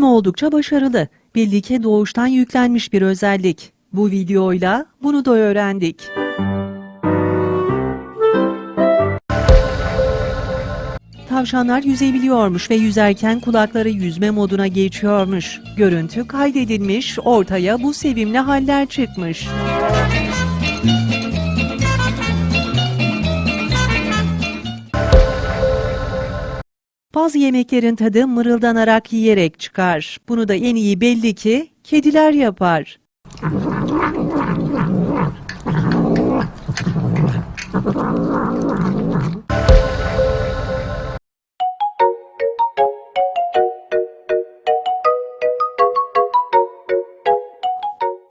Algoritma oldukça başarılı. Belli ki doğuştan yüklenmiş bir özellik. Bu videoyla bunu da öğrendik. Tavşanlar yüzebiliyormuş ve yüzerken kulakları yüzme moduna geçiyormuş. Görüntü kaydedilmiş, ortaya bu sevimli haller çıkmış. Bazı yemeklerin tadı mırıldanarak yiyerek çıkar. Bunu da en iyi belli ki kediler yapar.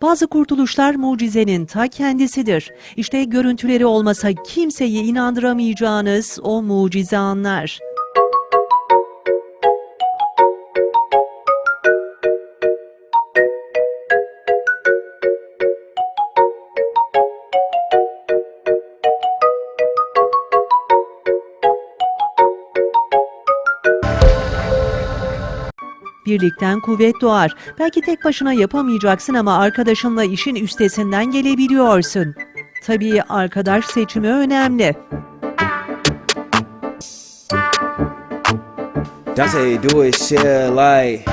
Bazı kurtuluşlar mucizenin ta kendisidir. İşte görüntüleri olmasa kimseyi inandıramayacağınız o mucize anlar. Birlikten kuvvet doğar. Belki tek başına yapamayacaksın ama arkadaşınla işin üstesinden gelebiliyorsun. Tabii arkadaş seçimi önemli. Dante do it shit like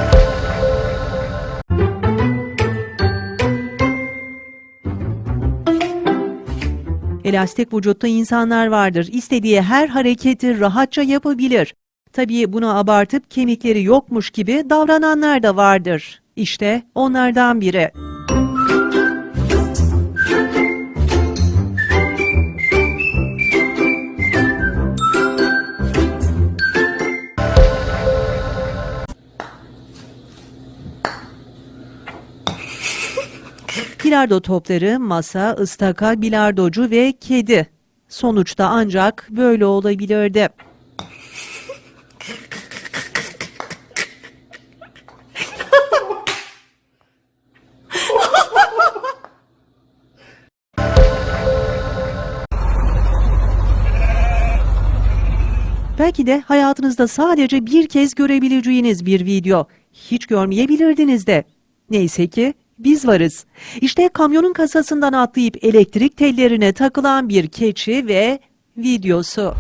Elastik vücutlu insanlar vardır. İstediği her hareketi rahatça yapabilir. Tabii bunu abartıp kemikleri yokmuş gibi davrananlar da vardır. İşte onlardan biri. Bilardo topları, masa, ıstaka, bilardocu ve kedi. Sonuçta ancak böyle olabilirdi. Belki de hayatınızda sadece bir kez görebileceğiniz bir video. Hiç görmeyebilirdiniz de. Neyse ki biz varız. İşte kamyonun kasasından atlayıp elektrik tellerine takılan bir keçi ve videosu.